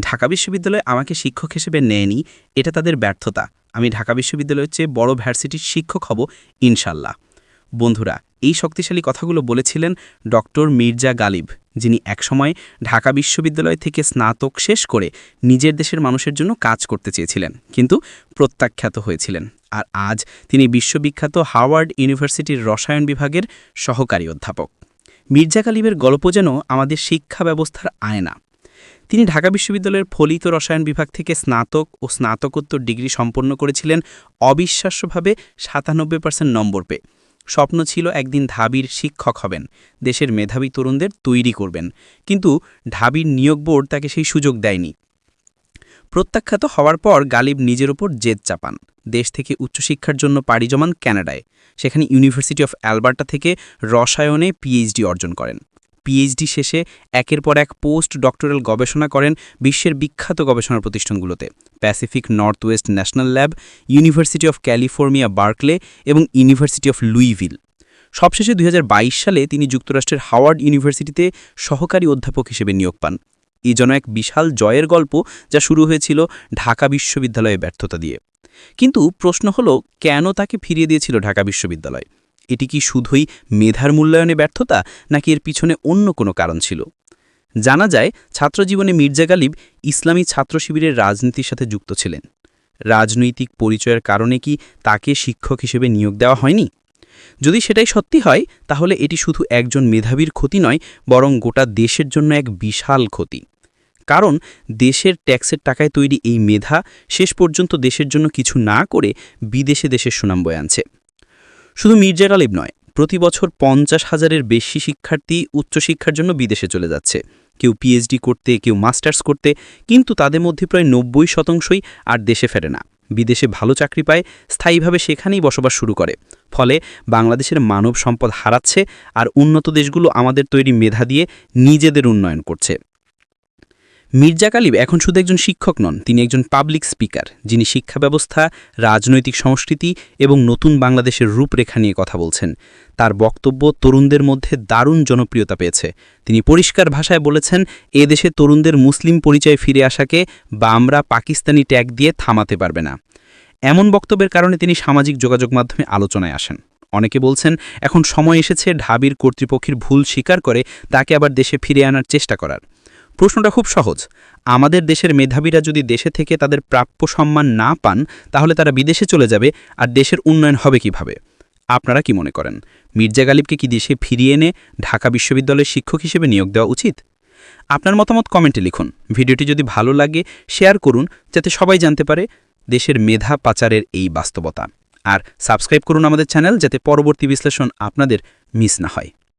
ঢাকা বিশ্ববিদ্যালয় আমাকে শিক্ষক হিসেবে নেয়নি, এটা তাদের ব্যর্থতা। আমি ঢাকা বিশ্ববিদ্যালয়ের চেয়ে বড় ভার্সিটির শিক্ষক হব, ইনশাল্লাহ। বন্ধুরা, এই শক্তিশালী কথাগুলো বলেছিলেন ডক্টর মির্জা গালিব, যিনি একসময় ঢাকা বিশ্ববিদ্যালয় থেকে স্নাতক শেষ করে নিজের দেশের মানুষের জন্য কাজ করতে চেয়েছিলেন, কিন্তু প্রত্যাখ্যাত হয়েছিলেন। আর আজ তিনি বিশ্ববিখ্যাত হাওয়ার্ড ইউনিভার্সিটির রসায়ন বিভাগের সহকারী অধ্যাপক। মির্জা গালিবের গল্প যেন আমাদের শিক্ষা ব্যবস্থার আয়না। তিনি ঢাকা বিশ্ববিদ্যালয়ের ফলিত রসায়ন বিভাগ থেকে স্নাতক ও স্নাতকোত্তর ডিগ্রি সম্পন্ন করেছিলেন অবিশ্বাস্যভাবে সাতানব্বই পার্সেন্ট নম্বর পেয়ে। স্বপ্ন ছিল একদিন ঢাবির শিক্ষক হবেন, দেশের মেধাবী তরুণদের তৈরি করবেন। কিন্তু ঢাবির নিয়োগ বোর্ড তাকে সেই সুযোগ দেয়নি। প্রত্যাখ্যাত হওয়ার পর গালিব নিজের ওপর জেদ চাপান। দেশ থেকে উচ্চশিক্ষার জন্য পাড়ি জমান ক্যানাডায়। সেখানে ইউনিভার্সিটি অফ অ্যালবার্টা থেকে রসায়নে পিএইচডি অর্জন করেন। পিএইচডি শেষে একের পর এক পোস্ট ডক্টরাল গবেষণা করেন বিশ্বের বিখ্যাত গবেষণা প্রতিষ্ঠানগুলোতে। Pacific North West National Lab University of California Berkeley এবং ইউনিভার্সিটি অফ লুইভিল সবশেষে দুই হাজার বাইশ সালে তিনি যুক্তরাষ্ট্রের হাওয়ার্ড ইউনিভার্সিটিতে সহকারী অধ্যাপক হিসেবে নিয়োগ পান। এ যেন এক বিশাল জয়ের গল্প যা শুরু হয়েছিল ঢাকা বিশ্ববিদ্যালয়ে ব্যর্থতা দিয়ে। কিন্তু প্রশ্ন হল, কেন তাকে ফিরিয়ে দিয়েছিল ঢাকা বিশ্ববিদ্যালয়? এটি কি শুধুই মেধার মূল্যায়নে ব্যর্থতা, নাকি এর পিছনে অন্য কোনো কারণ ছিল? জানা যায়, ছাত্রজীবনে মির্জা গালিব ইসলামী ছাত্র শিবিরের রাজনীতির সাথে যুক্ত ছিলেন। রাজনৈতিক পরিচয়ের কারণে কি তাকে শিক্ষক হিসেবে নিয়োগ দেওয়া হয়নি? যদি সেটাই সত্যি হয়, তাহলে এটি শুধু একজন মেধাবীর ক্ষতি নয়, বরং গোটা দেশের জন্য এক বিশাল ক্ষতি। কারণ, দেশের ট্যাক্সের টাকায় তৈরি এই মেধা শেষ পর্যন্ত দেশের জন্য কিছু না করে বিদেশে দেশের সুনাম বয়ে আনছে। শুধু মির্জা গালিব নয়, প্রতি বছর পঞ্চাশ হাজারের বেশি শিক্ষার্থী উচ্চশিক্ষার জন্য বিদেশে চলে যাচ্ছে। কেউ পিএইচডি করতে, কেউ মাস্টার্স করতে, কিন্তু তাদের মধ্যে প্রায় নব্বই শতাংশই আর দেশে ফেরে না। বিদেশে ভালো চাকরি পায়, স্থায়ীভাবে সেখানেই বসবাস শুরু করে। ফলে বাংলাদেশের মানব সম্পদ হারাচ্ছে আর উন্নত দেশগুলো আমাদের তৈরি মেধা দিয়ে নিজেদের উন্নয়ন করছে। মির্জা কালিব এখন শুধু একজন শিক্ষক নন, তিনি একজন পাবলিক স্পিকার যিনি শিক্ষা ব্যবস্থা, রাজনৈতিক সংস্কৃতি এবং নতুন বাংলাদেশের রূপরেখা নিয়ে কথা বলছেন। তার বক্তব্য তরুণদের মধ্যে দারুণ জনপ্রিয়তা পেয়েছে। তিনি পরিষ্কার ভাষায় বলেছেন, এ দেশে তরুণদের মুসলিম পরিচয় ফিরে আসাকে বা আমরা পাকিস্তানি ট্যাগ দিয়ে থামাতে পারবে না। এমন বক্তব্যের কারণে তিনি সামাজিক যোগাযোগ মাধ্যমে আলোচনায় আসেন। অনেকে বলছেন, এখন সময় এসেছে ঢাবির কর্তৃপক্ষের ভুল স্বীকার করে তাকে আবার দেশে ফিরে আনার চেষ্টা করার। প্রশ্নটা খুব সহজ। আমাদের দেশের মেধাবীরা যদি দেশে থেকে তাদের প্রাপ্য সম্মান না পান, তাহলে তারা বিদেশে চলে যাবে আর দেশের উন্নয়ন হবে কীভাবে? আপনারা কি মনে করেন? মির্জা গালিবকে কি দেশে ফিরিয়ে এনে ঢাকা বিশ্ববিদ্যালয়ের শিক্ষক হিসেবে নিয়োগ দেওয়া উচিত? আপনার মতামত কমেন্টে লিখুন। ভিডিওটি যদি ভালো লাগে, শেয়ার করুন, যাতে সবাই জানতে পারে দেশের মেধা পাচারের এই বাস্তবতা। আর সাবস্ক্রাইব করুন আমাদের চ্যানেল, যাতে পরবর্তী বিশ্লেষণ আপনাদের মিস না হয়।